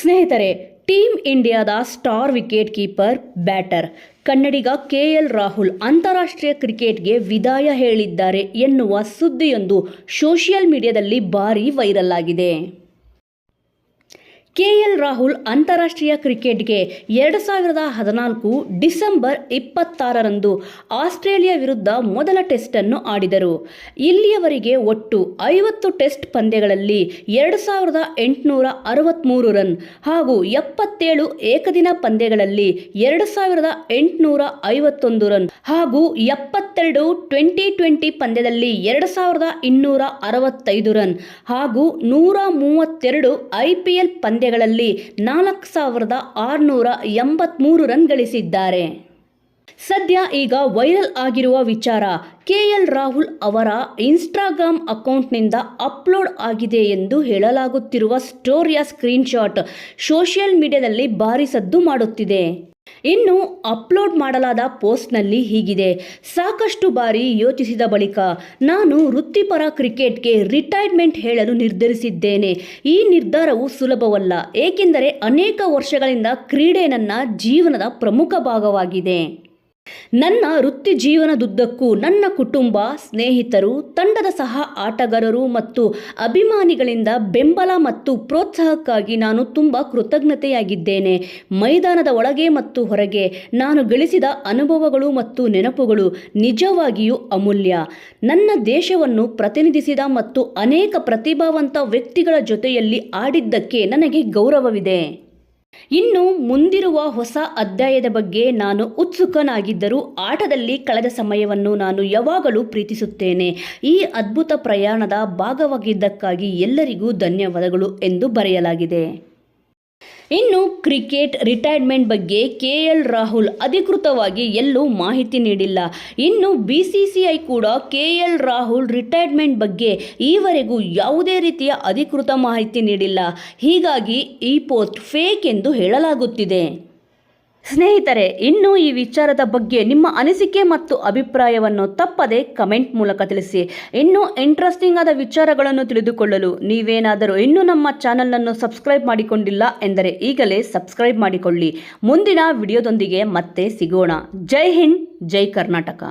ಸ್ನೇಹಿತರೆ ಟೀಮ್ ಇಂಡಿಯಾದ star wicket keeper, batter. ಕನ್ನಡಿಗ ಕೆ. ಎಲ್. ರಾಹುಲ್ ಅಂತಾರಾಷ್ಟ್ರೀಯ ಕ್ರಿಕೆಟ್ಗೆ ವಿದಾಯ ಹೇಳಿದ್ದಾರೆ ಎನ್ನುವ ಸುದ್ದಿಯೊಂದು ಸೋಷಿಯಲ್ ಮೀಡಿಯಾದಲ್ಲಿ ಭಾರೀ ವೈರಲ್ ಆಗಿದೆ. ಕೆಎಲ್ ರಾಹುಲ್ ಅಂತಾರಾಷ್ಟ್ರೀಯ ಕ್ರಿಕೆಟ್ಗೆ ಎರಡು ಸಾವಿರದ ಹದಿನಾಲ್ಕು ಡಿಸೆಂಬರ್ ಇಪ್ಪತ್ತಾರರಂದು ಆಸ್ಟ್ರೇಲಿಯಾ ವಿರುದ್ಧ ಮೊದಲ ಟೆಸ್ಟನ್ನು ಆಡಿದರು. ಇಲ್ಲಿಯವರೆಗೆ ಒಟ್ಟು ಐವತ್ತು ಟೆಸ್ಟ್ ಪಂದ್ಯಗಳಲ್ಲಿ ಎರಡು ಸಾವಿರದ ಎಂಟುನೂರ ಅರವತ್ತ್ಮೂರು ರನ್ ಹಾಗೂ ಎಪ್ಪತ್ತೇಳು ಏಕದಿನ ಪಂದ್ಯಗಳಲ್ಲಿ ಎರಡು ಸಾವಿರದ ಎಂಟುನೂರ ಐವತ್ತೊಂದು ರನ್ ಹಾಗೂ ಎಪ್ಪತ್ತೆರಡು ಟ್ವೆಂಟಿ ಟ್ವೆಂಟಿ ಪಂದ್ಯದಲ್ಲಿ ಎರಡು ಸಾವಿರದ ಇನ್ನೂರ ಅರವತ್ತೈದು ರನ್ ಹಾಗೂ ನೂರ ಮೂವತ್ತೆರಡು ಐ ಪಿ ಎಲ್ ಪಂದ್ಯಗಳಲ್ಲಿ ನಾಲ್ಕು ಸಾವಿರದ ಆರುನೂರ ಎಂಬತ್ತ್ಮೂರು ರನ್ ಗಳಿಸಿದ್ದಾರೆ. ಸದ್ಯ ಈಗ ವೈರಲ್ ಆಗಿರುವ ವಿಚಾರ ಕೆ ಎಲ್ ರಾಹುಲ್ ಅವರ ಇನ್ಸ್ಟಾಗ್ರಾಮ್ ಅಕೌಂಟ್ನಿಂದ ಅಪ್ಲೋಡ್ ಆಗಿದೆ ಎಂದು ಹೇಳಲಾಗುತ್ತಿರುವ ಸ್ಟೋರಿಯ ಸ್ಕ್ರೀನ್ಶಾಟ್ ಸೋಷಿಯಲ್ ಮೀಡಿಯಾದಲ್ಲಿ ಭಾರಿ ಸದ್ದು ಮಾಡುತ್ತಿದೆ. ಇನ್ನು ಅಪ್ಲೋಡ್ ಮಾಡಲಾದ ಪೋಸ್ಟ್ನಲ್ಲಿ ಹೀಗಿದೆ. ಸಾಕಷ್ಟು ಬಾರಿ ಯೋಚಿಸಿದ ಬಳಿಕ ನಾನು ವೃತ್ತಿಪರ ಕ್ರಿಕೆಟ್ಗೆ ರಿಟೈರ್ಮೆಂಟ್ ಹೇಳಲು ನಿರ್ಧರಿಸಿದ್ದೇನೆ. ಈ ನಿರ್ಧಾರವು ಸುಲಭವಲ್ಲ. ಏಕೆಂದರೆ ಅನೇಕ ವರ್ಷಗಳಿಂದ ಕ್ರೀಡೆ ನನ್ನ ಜೀವನದ ಪ್ರಮುಖ ಭಾಗವಾಗಿದೆ. ನನ್ನ ವೃತ್ತಿ ಜೀವನದುದ್ದಕ್ಕೂ ನನ್ನ ಕುಟುಂಬ, ಸ್ನೇಹಿತರು, ತಂಡದ ಸಹ ಆಟಗಾರರು ಮತ್ತು ಅಭಿಮಾನಿಗಳಿಂದ ಬೆಂಬಲ ಮತ್ತು ಪ್ರೋತ್ಸಾಹಕ್ಕಾಗಿ ನಾನು ತುಂಬ ಕೃತಜ್ಞತೆಯಾಗಿದ್ದೇನೆ. ಮೈದಾನದ ಒಳಗೆ ಮತ್ತು ಹೊರಗೆ ನಾನು ಗಳಿಸಿದ ಅನುಭವಗಳು ಮತ್ತು ನೆನಪುಗಳು ನಿಜವಾಗಿಯೂ ಅಮೂಲ್ಯ. ನನ್ನ ದೇಶವನ್ನು ಪ್ರತಿನಿಧಿಸಿದ ಮತ್ತು ಅನೇಕ ಪ್ರತಿಭಾವಂತ ವ್ಯಕ್ತಿಗಳ ಜೊತೆಯಲ್ಲಿ ಆಡಿದ್ದಕ್ಕೆ ನನಗೆ ಗೌರವವಿದೆ. ಇನ್ನು ಮುಂದಿರುವ ಹೊಸ ಅಧ್ಯಾಯದ ಬಗ್ಗೆ ನಾನು ಉತ್ಸುಕನಾಗಿದ್ದರೂ ಆಟದಲ್ಲಿ ಕಳೆದ ಸಮಯವನ್ನು ನಾನು ಯಾವಾಗಲೂ ಪ್ರೀತಿಸುತ್ತೇನೆ. ಈ ಅದ್ಭುತ ಪ್ರಯಾಣದ ಭಾಗವಾಗಿದ್ದಕ್ಕಾಗಿ ಎಲ್ಲರಿಗೂ ಧನ್ಯವಾದಗಳು ಎಂದು ಬರೆಯಲಾಗಿದೆ. ಇನ್ನು ಕ್ರಿಕೆಟ್ ರಿಟೈರ್ಮೆಂಟ್ ಬಗ್ಗೆ ಕೆ ಎಲ್ ರಾಹುಲ್ ಅಧಿಕೃತವಾಗಿ ಎಲ್ಲೂ ಮಾಹಿತಿ ನೀಡಿಲ್ಲ. ಇನ್ನು ಬಿಸಿಸಿಐ ಕೂಡ ಕೆ ಎಲ್ ರಾಹುಲ್ ರಿಟೈರ್ಮೆಂಟ್ ಬಗ್ಗೆ ಈವರೆಗೂ ಯಾವುದೇ ರೀತಿಯ ಅಧಿಕೃತ ಮಾಹಿತಿ ನೀಡಿಲ್ಲ. ಹೀಗಾಗಿ ಈ ಪೋಸ್ಟ್ ಫೇಕ್ ಎಂದು ಹೇಳಲಾಗುತ್ತಿದೆ. ಸ್ನೇಹಿತರೆ, ಇನ್ನು ಈ ವಿಚಾರದ ಬಗ್ಗೆ ನಿಮ್ಮ ಅನಿಸಿಕೆ ಮತ್ತು ಅಭಿಪ್ರಾಯವನ್ನು ತಪ್ಪದೆ ಕಮೆಂಟ್ ಮೂಲಕ ತಿಳಿಸಿ. ಇನ್ನೂ ಇಂಟ್ರೆಸ್ಟಿಂಗ್ ಆದ ವಿಚಾರಗಳನ್ನು ತಿಳಿದುಕೊಳ್ಳಲು ನೀವೇನಾದರೂ ಇನ್ನೂ ನಮ್ಮ ಚಾನಲನ್ನು ಸಬ್ಸ್ಕ್ರೈಬ್ ಮಾಡಿಕೊಂಡಿಲ್ಲ ಎಂದರೆ ಈಗಲೇ ಸಬ್ಸ್ಕ್ರೈಬ್ ಮಾಡಿಕೊಳ್ಳಿ. ಮುಂದಿನ ವಿಡಿಯೋದೊಂದಿಗೆ ಮತ್ತೆ ಸಿಗೋಣ. ಜೈ ಹಿಂದ್, ಜೈ ಕರ್ನಾಟಕ.